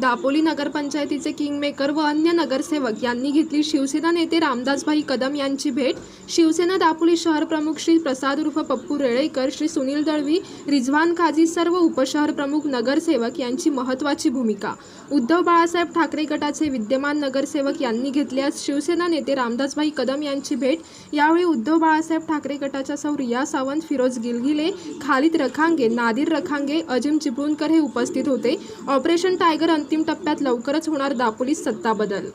Dapoli नगरपंचायतीचे kingmaker व अन्य नगरसेवक यांनी घेतली शिवसेना नेते रामदासभाई कदम यांची भेट. शिवसेना दापोली शहर प्रमुख श्री प्रसाद उर्फ पप्पू रेळेकर श्री सुनील दळवी रिझवान काझी सर्व उपशहर प्रमुख नगरसेवक यांची महत्त्वाची भूमिका. उद्धव बाळासाहेब ठाकरे गटाचे विद्यमान नगरसेवक यांनी घेतल्यास शिवसेना नेते रामदासभाई कदम यांची भेट. यावेळी उद्धव बाळासाहेब ठाकरे गटाच्या सौ रिया सावंत फिरोज गिलगिले खालिद रखांगे नादिर रखांगे अजिम चिपळूणकर हे उपस्थित होते. ऑपरेशन टायगर अंतिम टप्प्यात लवकरच होणार दापोलीत सत्ता बदल.